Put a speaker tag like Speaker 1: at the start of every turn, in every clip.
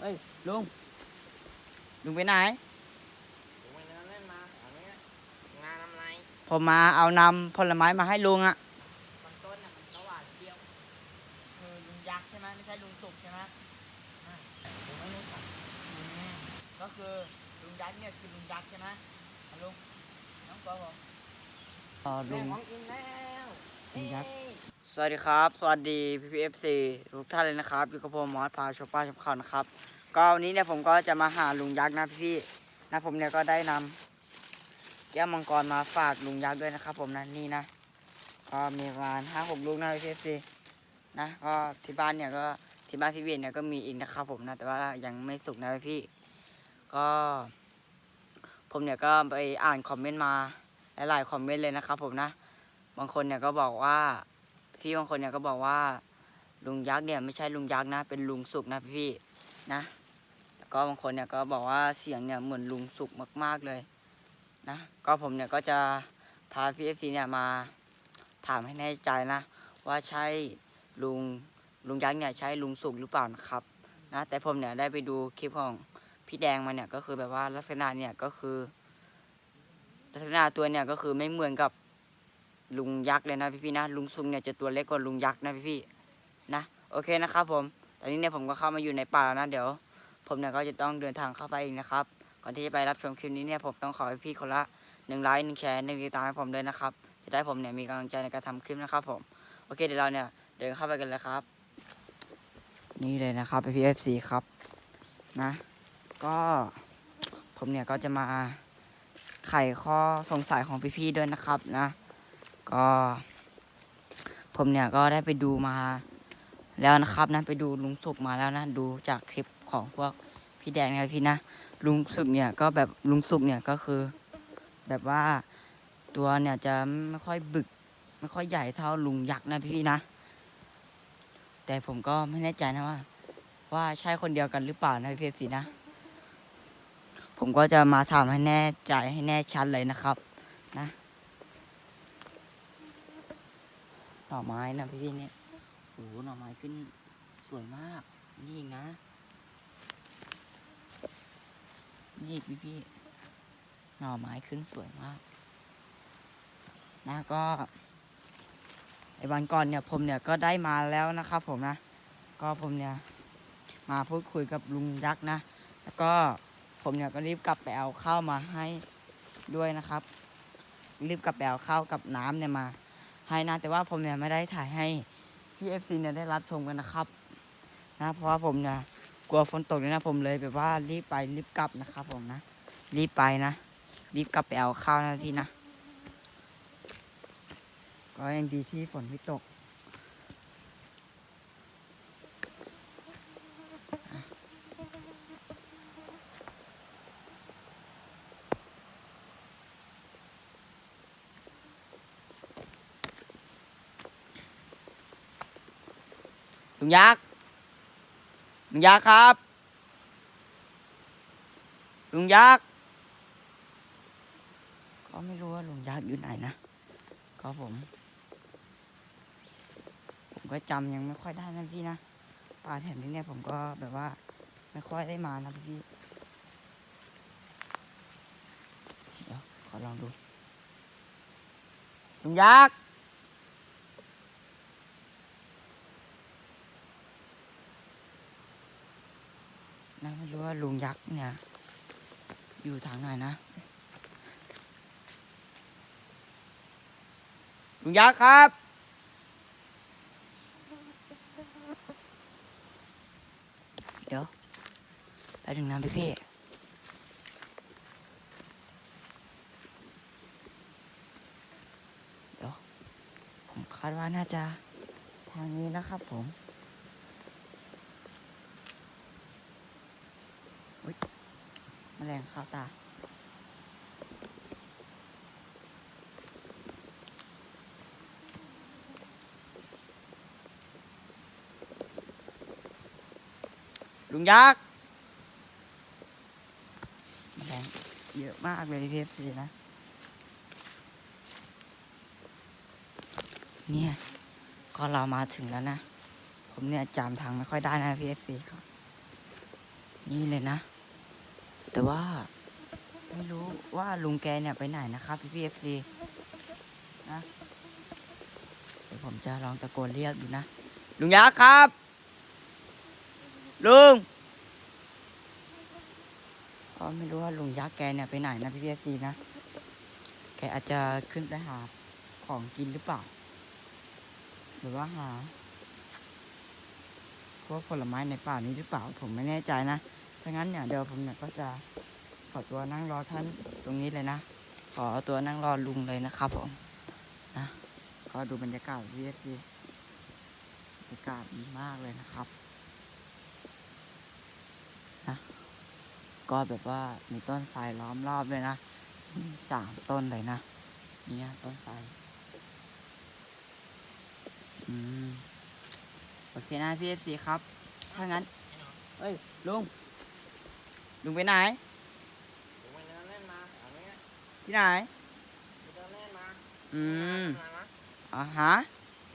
Speaker 1: เฮ้ยลุงลุงไปไหน
Speaker 2: ผมไปเดินเล่นมาอันนี้งานทำไร
Speaker 1: ผมมาเอานำผลไม้มาให้ลุงอะบางต้นน่ะมันก็หวานเปรี้ยวคือลุงยักษ์ใช่ไหมไม่ใช่ลุงสุกใช่ไหมอ่าลุงไม่รู้จักอืมก็คือลุงยักษ์เนี่ยคือลุงยักษ์ใช่ไหมอะลุงน้องกอผม อ๋อ
Speaker 2: ลุ
Speaker 1: ลุ
Speaker 2: ง
Speaker 1: ง
Speaker 2: ของกินแล้ว
Speaker 1: ลุงยักษ์
Speaker 2: เอ้ย
Speaker 1: สวัสดีครับ สวัสดีพีพีเอฟซีทุกท่านเลยนะครับ อยู่กับผมมอสพาชมป้าชมข่าวนะครับ ก็วันนี้เนี่ยผมก็จะมาหาลุงยักษ์นะพี่ๆนะผมเนี่ยก็ได้นำแก้วมังกรมาฝากลุงยักษ์ด้วยนะครับ ผมนะนี่นะก็มีประมาณห้าหกลูกนะพีพีเอฟซีนะก็ที่บ้านเนี่ยก็ที่บ้านพี่เวียนเนี่ยก็มีอีกนะครับผมนะแต่ว่ายังไม่สุกนะพี่ก็ ผมเนี่ยก็ไปอ่านคอมเมนต์มาหลายๆคอมเมนต์เลยนะครับผมนะ บางคนเนี่ยก็บอกว่า พี่บางคนเนี่ยก็บอกว่า ลุงยักษ์เนี่ยไม่ใช่ลุงยักษ์นะ เป็นลุงสุกนะพี่ๆนะแล้วก็บางคนเนี่ยก็บอกว่าเสียงเนี่ยเหมือนลุงสุกมาก ๆเลยนะก็ผมเนี่ยก็จะพาพี่เอฟซีเนี่ยมาถามให้แน่ใจนะ ว่าใช่ลุงลุงยักษ์เนี่ยใช่ลุงสุกหรือเปล่านะครับนะแต่ผมเนี่ยได้ไปดูคลิปของพี่แดงมาเนี่ยก็คือแบบว่าลักษณะเนี่ยก็คือ ลักษณะตัวเนี่ยก็คือไม่เหมือนกับ ลุงยักษ์เลยนะพี่ๆนะ ลุงซุงเนี่ยจะตัวเล็กกว่าลุงยักษ์นะพี่ๆนะโอเคนะครับผมตอนนี้เนี่ยผมก็เข้ามาอยู่ในป่าแล้วนะเดี๋ยว ผมเนี่ยก็จะต้องเดินทางเข้าไปอีกนะครับก่อนที่จะไปรับชมคลิปนี้เนี่ยผมต้องขอให้พี่คนละหนึ่งไลค์หนึ่งแชร์หนึ่งติดตามให้ผมด้วยนะครับจะได้ผมเนี่ยมีกำลังใจในการทำคลิปนะครับผมโอเคเดี๋ยวเราเนี่ยเดินเข้าไปกันเลยครับ นี่เลยนะครับพี่เอฟซีครับนะ ก็ผมเนี่ยก็จะมาไขข้อสงสัยของพี่ๆด้วยนะครับนะ ก็ ผมเนี่ยก็ได้ไปดูมาแล้วนะครับนะไปดูลุงสุกมาแล้วนะ ดูจากคลิปของพวกพี่แดงนะครับพี่นะลุงสุกเนี่ยก็แบบลุงสุกเนี่ยก็คือ แบบว่าตัวเนี่ยจะไม่ค่อยบึก ไม่ค่อยใหญ่เท่าลุงยักษ์นะพี่ๆนะ แต่ผมก็ไม่แน่ใจนะว่า ว่าใช่คนเดียวกันหรือเปล่านะพี่ๆสินะ ผมก็จะมาถามให้แน่ใจให้แน่ชัดเลยนะครับ นะ หน่อไม้นะพี่พี่เนี่ยโอ้โหหน่อไม้ขึ้นสวยมาก นี่นะ นี่พี่พี่หน่อไม้ขึ้นสวยมาก นะก็ไอ้วันก่อนเนี่ยผมเนี่ยก็ได้มาแล้วนะครับผมนะ ก็ผมเนี่ยมาพูดคุยกับลุงยักษ์นะ แล้วก็ผมเนี่ยก็รีบกลับไปเอาข้าวมาให้ด้วยนะครับ รีบกลับไปเอาข้าวกับน้ำเนี่ยมา ให้นะแต่ว่าผมเนี่ยไม่ได้ถ่ายให้พี่เอฟซีเนี่ยได้รับชมกันนะครับนะเพราะว่าผมเนี่ยกลัวฝนตกเลยนะผมเลยแบบว่ารีบไปรีบกลับนะครับ ผมนะรีบไปนะรีบกลับไปเอาข้าวนะพี่นะก็ยังดีที่ฝนไม่ตก งยักษ์ลุงยักษ์ครับ ลุงยักษ์ก็ไม่รู้ว่าลุงยักษ์อยู่ไหนนะก็ผม ผมก็จำยังไม่ค่อยได้นะพี่นะป่าแถวนี้เนี่ยผมก็แบบว่า ไม่ค่อยได้มานะพี่เดี๋ยวขอลองดูลุงยักษ์นะไม่รู้ ว่าลุงยักษ์เนี่ย อยู่ทางไหนนะ ลุงยักษ์ครับ เดี๋ยวไปถึงน้ำพี่พี่เดี๋ยวผมคาดว่าน่าจะทางนี้นะครับผมอุ๊ย แมลงเข้าตา ลุงยักษ์แรงเยอะมากเลยเทปซีนะ เนี่ย ก็เรามาถึงแล้วนะ ผมเนี่ยจำทางไม่ค่อยได้นะพีเอฟซีครับ นี่เลยนะ แต่ว่า ไม่รู้ว่าลุงแกเนี่ยไปไหนนะครับพี่พีเอฟซีนะเดี๋ยวผมจะลองตะโกนเรียกดูนะ ลุงยักษ์ครับ ลุงก็ไม่รู้ว่าลุงยักษ์แกเนี่ยไปไหนนะพี่พีเอฟซีนะ แกอาจจะขึ้นไปหาของกินหรือเปล่า หรือว่าหาพวกผลไม้ในป่านี้หรือเปล่าผมไม่แน่ใจนะ ถ้างั้นเนี่ยเดี๋ยวผมเนี่ยก็จะขอตัวนั่งรอท่านตรงนี้เลยนะ ขอตัวนั่งรอลุงเลยนะครับผมนะก็ดูบรรยากาศ VFC บรรยากาศดีมากเลยนะครับนะก็แบบว่ามีต้นไทรล้อมรอบเลยนะสามต้นเลยนะเนี่ยต้นไทรอืมโอเคนะ VFC ครับ ถ้างั้นเฮ้ยลุง ลุงไปไหน
Speaker 2: ผมไปเดินเล่นมาแถวเนี้ย
Speaker 1: ที่ไหน
Speaker 2: ไปเดินเล่นมา
Speaker 1: อืม
Speaker 2: งานอะไรวะ
Speaker 1: อ๋อฮะ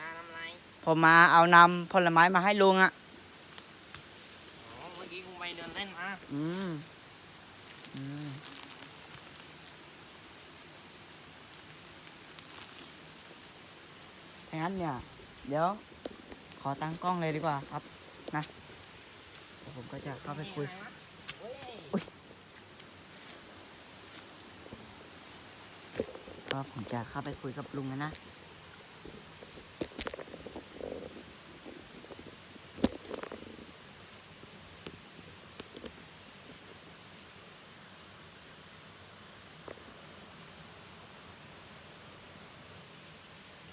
Speaker 2: งานทำอะไร
Speaker 1: ผมมาเอานำผลไม้มาให้ลุงอะ่ะ
Speaker 2: อ๋อเมื่อกี้กูไปเดินเล่นมา
Speaker 1: อืม อืมงั้นเนี่ย เดี๋ยว ขอตั้งกล้องเลยดีกว่าครับ นะเดี๋ยวผมก็จะเข้าไปคุย
Speaker 2: มีอะไรวะเฮ้ย
Speaker 1: ก็ผมจะเข้าไปคุยกับลุงแล้วนะ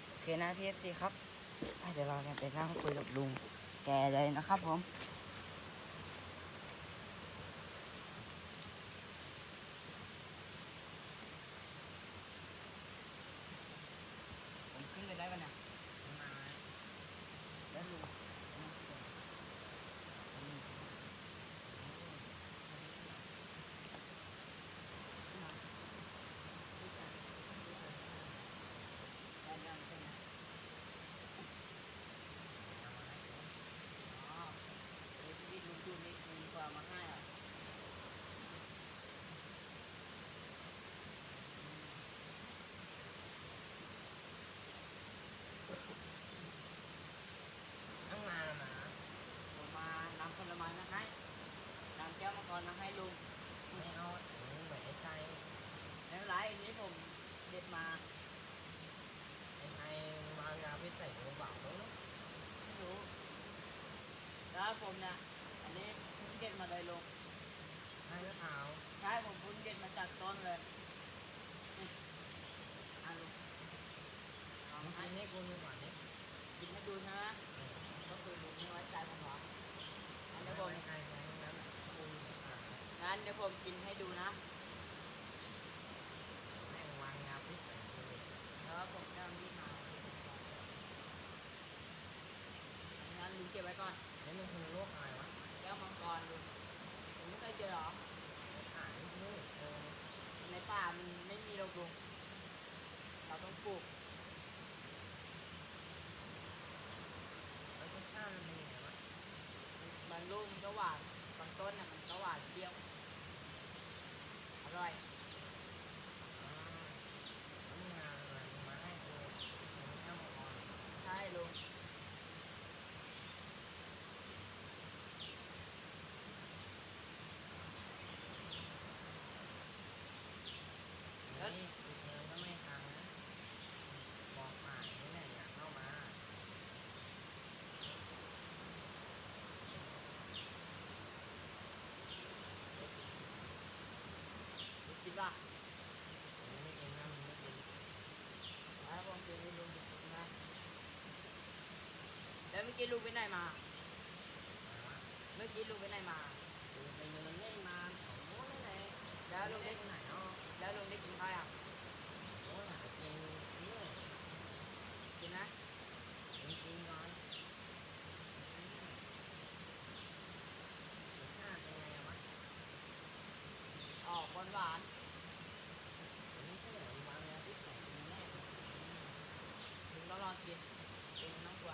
Speaker 1: โอเคนะพี่เอฟซีครับเดี๋ยวเราเนี่ยไปนั่งคุยกับลุงแกเลยนะครับผม ผมขึ้นไปได้ปะเนี่ย
Speaker 2: มา
Speaker 1: แล้วลุงมาให้อะ
Speaker 2: ตั้งนานแล้วนะ
Speaker 1: ผมมานำผลไม้มาให้นำแก้วมังกรมาให้ลุง
Speaker 2: ไม่เอาถึงเหมือนไอ้ไทย
Speaker 1: ไม่เป็นไรอันนี้ผมเด็ดมา
Speaker 2: ไอ้ไทยมายาพิเศษหรือเปล่าไม่รู้
Speaker 1: ไม่รู้ แล้ว ผมเนี่ยอันนี้เพิ่งเด็ดมาเลยลุง
Speaker 2: ใช่หรือเปล่า
Speaker 1: ใช่ผมเพิ่งเด็ดมาจากต้นเลยนี่อะลุงเอา
Speaker 2: มึง
Speaker 1: ให้
Speaker 2: กินให้กูดูก่อนดิ
Speaker 1: กินให้ดูนะก็คือลุงไม่ไว้ใจผมเหรองั้นเดี๋ยวผม
Speaker 2: ไอ้ไทยแพงนั้นกูอะ
Speaker 1: งั้นเดี๋ยวผมกินให้ดูนะ
Speaker 2: แม่งวางยาพิเศษกูเลย
Speaker 1: แล้วผมจะเอามีดมางั้นลุงเก็บไว้ก่อน
Speaker 2: แล้วมันคือโรคอะไรวะ
Speaker 1: แก้วมังกรลุงผมไม่ เคยเจอหรอ
Speaker 2: ขายลูกเออ
Speaker 1: ในป่ามันไม่มีหรอกลุงเราต้องปลูก
Speaker 2: แล้วรสชาติมันเป็นยังไงวะ
Speaker 1: บางลูกมันก็หวานบางต้นน่ะมันก็หวานเปรี้ยวอร่อย
Speaker 2: อ่าแล้วมึงงานอะไรมึงมาให้กูมึงแค่มาก่อน
Speaker 1: ใช่ลุง
Speaker 2: แล้วนี่กูเองก็ไม่ทางนะบอกป่านนี่แหละอยากเข้ามา
Speaker 1: ลุงกินป่ะ
Speaker 2: มึงไม่กินนะมึงไม่กิน
Speaker 1: แล้วผมกินให้ลุงกินนะแล้วเมื่ อกี้ลุงไปไหนมา
Speaker 2: อะไรวะ
Speaker 1: เมื่อกี้ลุงไปไหนมา
Speaker 2: กูไปเดินเล่นมาแถวโน้นนั่นแหละ
Speaker 1: แล้วลุง
Speaker 2: เล่
Speaker 1: ได้
Speaker 2: นไหนเนาะ
Speaker 1: แล้วลุงได้กินข้าวยัง
Speaker 2: โอ้ยหากินนี่
Speaker 1: กินนะ
Speaker 2: กินกินก่อนรสชาติเป็นไงวะ
Speaker 1: ออกหวานหวาน
Speaker 2: ผมไม่ใช่เหรอวางยาพิษใส่กินแน่
Speaker 1: ๆลุงต้องลองกินกินน้องกลัว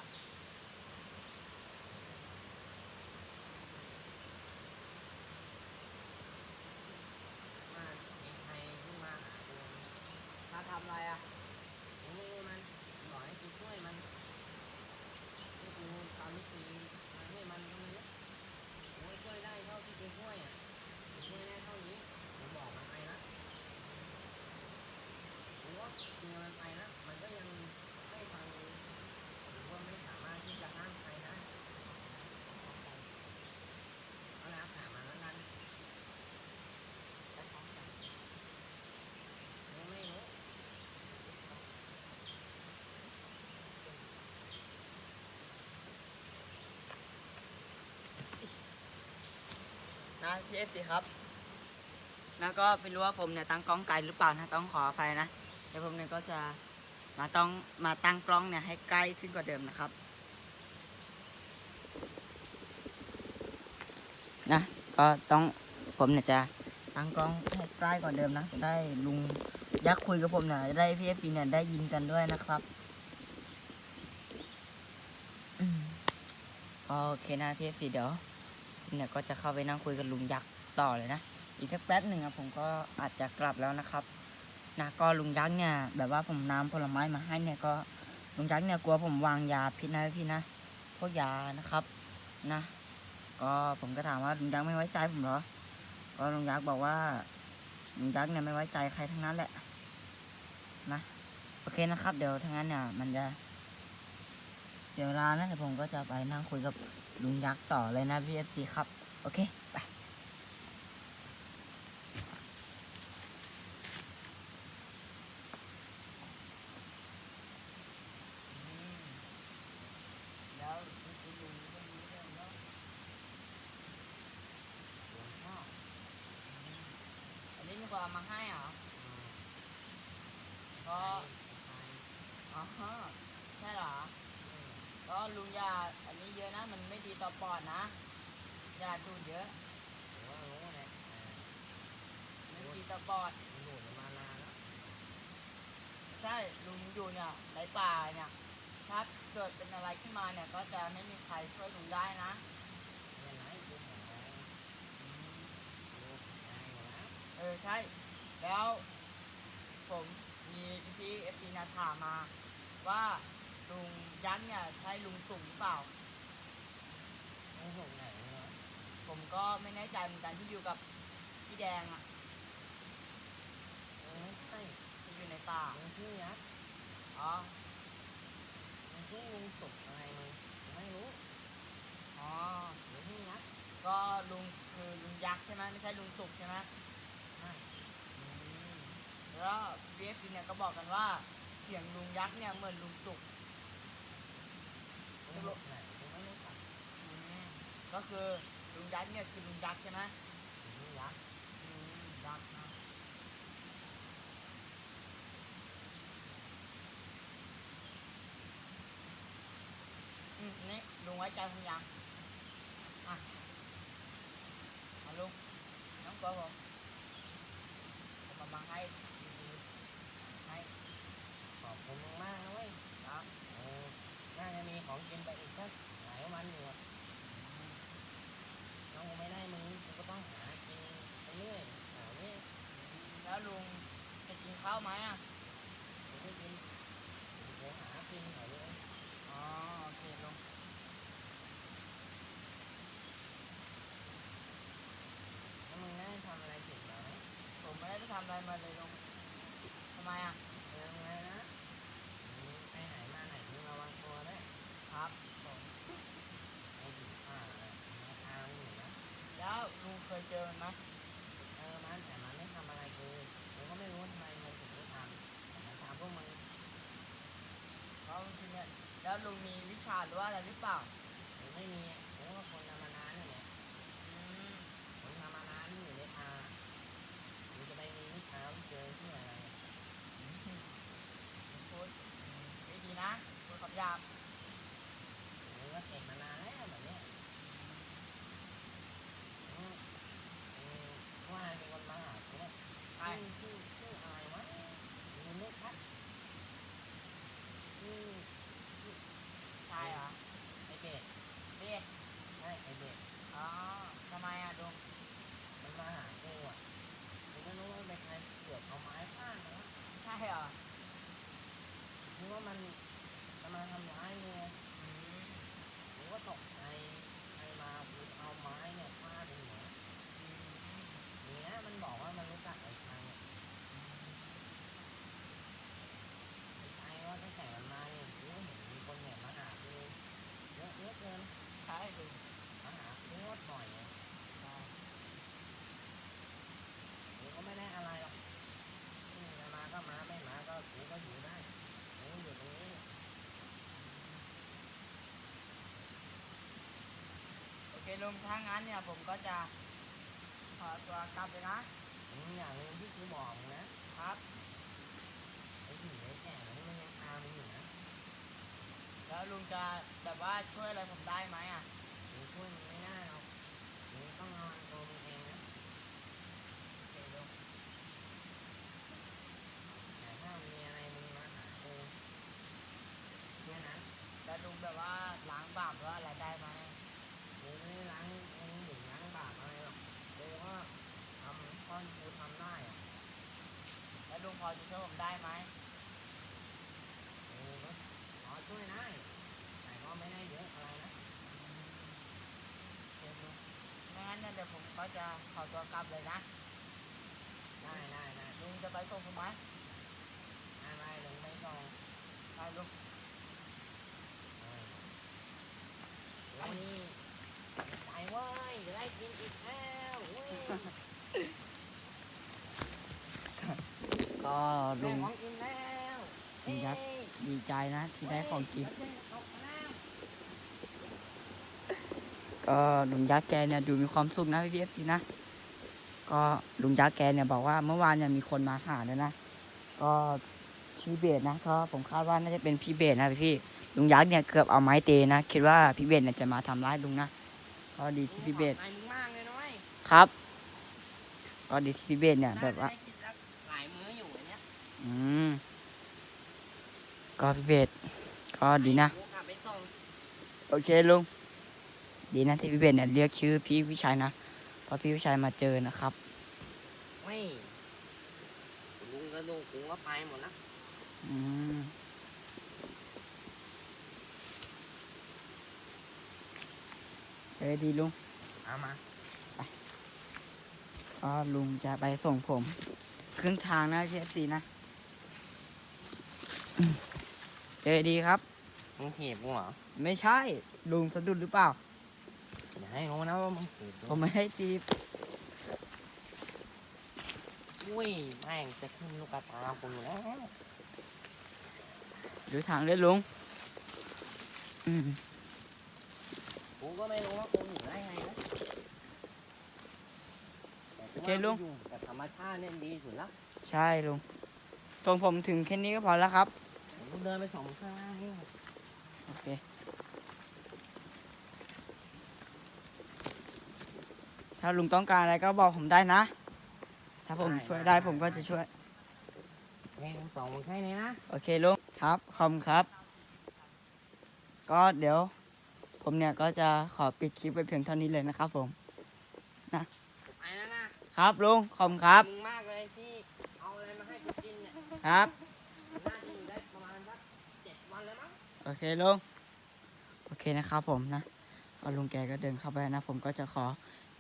Speaker 3: นะพี่เอฟซีครับนะก็ไม่รู้ว่าผมเนี่ยตั้งกล้องไกลหรือเปล่านะต้องขออภัยนะเดี๋ยวผมเนี่ยก็จะมาต้องมาตั้งกล้องเนี่ยให้ใกล้ขึ้นกว่าเดิมนะครับนะก็ต้องผมเนี่ยจะตั้งกล้องให้ใกล้กว่าเดิมนะจะได้ลุงยักษ์คุยกับผมเนี่ยจะได้พี่เอฟซีเนี่ยได้ยินกันด้วยนะครับอืมโอเคนะพี่เอฟซีเดี๋ยว เนี่ยก็จะเข้าไปนั่งคุยกับลุงยักษ์ต่อเลยนะ อีกสักแป๊บหนึ่งอะผมก็อาจจะกลับแล้วนะครับนะก็ลุงยักษ์เนี่ยแบบว่าผมน้ำผลไม้มาให้เนี่ยก็ลุงยักษ์เนี่ยกลัวผมวางยาพิษนะพี่นะพวกยานะครับนะ ก็ผมก็ถามว่าลุงยักษ์ไม่ไว้ใจผมเหรอ ก็ลุงยักษ์บอกว่าลุงยักษ์เนี่ยไม่ไว้ใจใครทั้งนั้นแหละนะโอเคนะครับ เดี๋ยวทั้างนั้นเนี่ยมันจะเสียเวลานะเดี๋ยวผมก็จะไปนั่งคุยกับ ลุงยักษ์ต่อเลยนะ VFC ครับ โอเค ไปแล้วคุณลุงก็รู้เรื่องเนาะหลวงพ่ออันนี้มีคนเอามาให้เหรอ ก็อ๋อใช่เหรอ ก็ลุงยาอันนี้เยอะนะมันไม่ดีต่อปอดนะยาดูดเยอะ
Speaker 2: มว่ารู้เนี่ย
Speaker 3: ไม่ดีต่อปอด
Speaker 2: อยู่มานานแล้ว
Speaker 3: ใช่ลุงอยู่เนี่ยในป่าเนี่ยถ้าเกิดเป็นอะไรขึ้นมาเนี่ย ก็จะไม่มีใครช่วยลุงได้นะ
Speaker 2: ไม่ไหนดูแข็ง
Speaker 3: เออใช่ แล้วผมมีพี่เอฟซีนาถามมาว่า ลุงยันเนี่ยใช่ลุงสุ่มหรือเปล่า
Speaker 2: ไม่ถูกไหนเนาะ
Speaker 3: ผมก็ไม่แน่ใจเหมือนกันที่อยู่กับพี่แดงอะ
Speaker 2: เออไม่ใช่
Speaker 3: ที่อยู่ในป่า
Speaker 2: มึงชื่อยักษ์
Speaker 3: อ๋อ
Speaker 2: มึงชื่อลุงสุกอะไรมึงไม่รู้
Speaker 3: อ๋อ
Speaker 2: มึงชื่อยักษ์
Speaker 3: ก็ลุงคือลุงยักษ์ใช่ไหมไม่ใช่ลุงสุกใช่ไหม
Speaker 2: ใช่
Speaker 3: อืมแล้วพีเอฟซีเนี่ยก็บอกกันว่าเสียงลุงยักษ์เนี่ยเหมือนลุงสุก
Speaker 2: ลุงสุกไหนกูไม่รู้จัก
Speaker 3: อืมก็คือลุงยักษ์เนี่ยคือลุงยักษ์ใช่ไหม
Speaker 2: ลุงยักษ์
Speaker 3: อืมยักษ์นะอืมนี่ลุงไว้ใจผมยังอะเอาลุงน้องกอผมผมมาบังให้ดีๆให้
Speaker 2: ขอบคุณมึงมากนะเว้ย
Speaker 3: ครับ
Speaker 2: เออน่าจะมีของกินไปอีกสักหลายวันอยู่อะน้องกูไม่ได้มึงกูก็ต้องหากินไปเรื่อยแถวนี้
Speaker 3: แล้วลุงจะกินข้าวไหมอะ
Speaker 2: กูไม่กินกูหากินแถวนี้
Speaker 3: อ๋อโอเคลุง
Speaker 2: แล้วมึงได้ทำอะไรผิดไหม
Speaker 3: ผมไม่ได้ไปทำอะไรมาเลยลุงทำไมอะ
Speaker 2: เออไงนะมึงไปไหนมาไหนมึงระวังตัวด้วย
Speaker 3: ครับผม
Speaker 2: ไอ้ผีป่าน่ะมันตามอยู่นะ
Speaker 3: แล้วลุงเคยเจอมันไหม
Speaker 2: เออมันแต่มันไม่ทำอะไรกูกูก็ไม่รู้ทำไมมันถึงไม่ทำแต่มันตามพวกมึง
Speaker 3: เพราะบางทีเนี่ย แล้วลุงมีวิชาหรือว่าอะไรหรือเปล่า
Speaker 2: กูไม่มีกูก็คนทำมานานอยู่เนี่ย
Speaker 3: อืม
Speaker 2: คนทำมานานอยู่ในทางกูจะไปมีวิชาวิเจอที่อะไร
Speaker 3: พูดไม่ดีนะพูดคำหยาบ
Speaker 2: กูก็เก่งมานานแล้วแบบเนี้ยอืมอืมว่ามีคนมาหากูเนี่ย
Speaker 3: ใช่
Speaker 2: ชื่อชื่อชื่ออะไรวะกูไม่ชัดชื่อ
Speaker 3: ใช่เหรอ
Speaker 2: ไอเบส
Speaker 3: เรียก
Speaker 2: ใช่ไอเบส
Speaker 3: อ๋อทำไมอะลุง
Speaker 2: มันมาหากูอะกูไม่รู้ว่ามันเป็นใครเกือบเอาไม้ฟาดแล้ว
Speaker 3: ใช่เหรอ
Speaker 2: คิดว่ามันจะมาทำร้ายกูไง
Speaker 3: อืม
Speaker 2: กูก็ตกใจใครมากูเอาไม้เนี่ยฟาดหัว
Speaker 3: อืม
Speaker 2: ทีเนี้ยมันบอกว่ามันรู้จักไอ้ชังเนี่ยไอ้ชัยว่าตั้งแต่มันมาเนี่ยกูก็เห็นมีคนเนี่ยมาหากูเยอะเยอะเกิน
Speaker 3: ใช่ลุง
Speaker 2: มาหากูโคตรบ่อยเลย
Speaker 3: ใช่
Speaker 2: กูก็ไม่ได้อะไรหรอกอืมจะมาก็มาไม่มาก็กูก็อยู่ได้กูอยู่ตรงนี้
Speaker 3: โอเค ลุงถ้างั้นเนี่ยผมก็จะ
Speaker 1: ขอตัวกลับเลยนะ
Speaker 2: มึงอย่างหนึงที่กูบอกมึงนะครับไอ้ผีไอ้แก่นี่มันยังตามมึงอยู่นะ
Speaker 1: แล้วลุงจะแบบว่าช่วยอะไรผมได้ไหมอะ
Speaker 2: มึงช่วยมึงไม่ได้หรอกมึงต้องระวังตัวมึงเองนะ
Speaker 1: โอเคลุง
Speaker 2: แต่ถ้ามีอะไรมึงมาหากูแค่นั้น
Speaker 1: แล้วลุงแบบว่าล้างบาปหรือว่าอะไรได้ไหม
Speaker 2: กูไม่ได้ล้างมึงหรือล้างบาปอะไรหรอกกูก็ทำข้อนกูทำได้อะ
Speaker 1: แล้วลุงพอจะช่วยผมได้ไหม
Speaker 2: กูก็ขอช่วยได้แต่ก็ไม่ได้เยอะอะไรนะ
Speaker 1: โอเคลุงไม่งั้นเนี่ยเดี๋ยวผมก็จะขอตัวกลับเลยนะ
Speaker 2: ได้ได้ได้
Speaker 1: ลุงจะไปส่งผมไหม
Speaker 2: ได้ได้ลงไปส่ง
Speaker 1: ไปลุง
Speaker 2: เออวันนี้ใจเว้ยจะได้กินอีกแล้วเว้ย
Speaker 1: ก็
Speaker 2: ได้
Speaker 1: ลุง
Speaker 2: ของกินแล้ว
Speaker 1: ลุงยักษ์
Speaker 2: เอ้ย
Speaker 1: ดีใจนะที่ได้ของกิน
Speaker 2: เฮ้ยเอาไปแล้ว
Speaker 1: ก็ลุงยักษ์แกเนี่ยดูมีความสุขนะพี่เอฟซีนะ ก็ลุงยักษ์แกเนี่ยบอกว่าเมื่อวานเนี่ยมีคนมาหาเนี่ยนะ ก็ชื่อเบสนะก็ผมคาดว่าน่าจะเป็นพี่เบสนะพี่ลุงยักษ์เนี่ยเกือบเอาไม้เตนะคิดว่าพี่เบสเนี่ยจะมาทำร้ายลุงนะก็ดีที่พี่เบส
Speaker 2: ขอบใจมึงมากเลยนะเว้ย
Speaker 1: ครับ ก็ดีที่พี่เบสเนี่ยแบบว่า
Speaker 2: อ้เนี้ย
Speaker 1: อืมก็พี่เบสก็ดีนะ
Speaker 2: กูกลับไปส่ง
Speaker 1: โอเคลุง ดีนะที่พี่เบสเนี่ยเรียกชื่อพี่วิชัยนะ เพราะพี่วิชัยมาเจอนะครับ
Speaker 2: เว้ยลุงกับลุงกูก็ไปหมดละ
Speaker 1: อืมเอ้ยดีลุง
Speaker 2: เอามา
Speaker 1: ก็ลุงจะไปส่งผม ครึ่งทางนะพี่เอฟซีนะอืม เจอดีครับ
Speaker 2: มึงถีบกูเหรอ
Speaker 1: ไม่ใช่ลุงสะดุดหรือเปล่า
Speaker 2: อย่าให้รู้นะว่ามึงถีบ
Speaker 1: ผมไม่ให้ตีบ
Speaker 2: อุ้ยแม่งจะขึ้นลูกกระตากูอยู่แล้ว
Speaker 1: หรือทางเลยลุงอืม
Speaker 2: กูก็ไม่รู้ว่ากูอยู่ได้ไงนะแต่กูว่ากูอยู่กับธรรมชาติเนี่ยดีสุดละ
Speaker 1: ใช่ลุงส่งผมถึงแค่นี้ก็พอแล้วครับ
Speaker 2: กู เดินไปสองข้างล่างนี่
Speaker 1: โอเคถ้าลุงต้องการอะไรก็บอกผมได้นะ ถ้าผมช่วยได้ผมก็จะช่วย
Speaker 2: เฮ้ยสองมึงแค่นี้นะ
Speaker 1: โอเคลุงครับขอบคุณครับ ก็เดี๋ยว ผมเนี่ยก็จะขอปิดคลิปไปเพียงเท่านี้เลยนะครับผม
Speaker 2: ไปแล้วนะครับ
Speaker 1: ลุงขอบคุณครับ
Speaker 2: มึงมากเลยที่เอาอะไรมาให้กูกินเนี่ย
Speaker 1: ครับ
Speaker 2: อเค
Speaker 1: ลุงโอเคนะครับผมนะพอลุงแกก็เดินเข้าไปนะ ผมก็จะขอ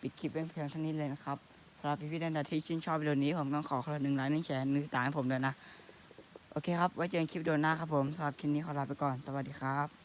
Speaker 1: ปิดคลิปเพียงเท่านี้เลยนะครับสำหรับพี่ๆท่านใดที่ชื่นชอบวิดีโอนี้ผมต้องขอคนละหนึ่งไลค์หนึ่งแชร์หนึ่งติดตามให้ผมด้วยนะ โอเคครับ ไว้เจอกันคลิปเดีโอหน้าครับผมสำหรับคลิปนี้ขอลาไปก่อน สวัสดีครับ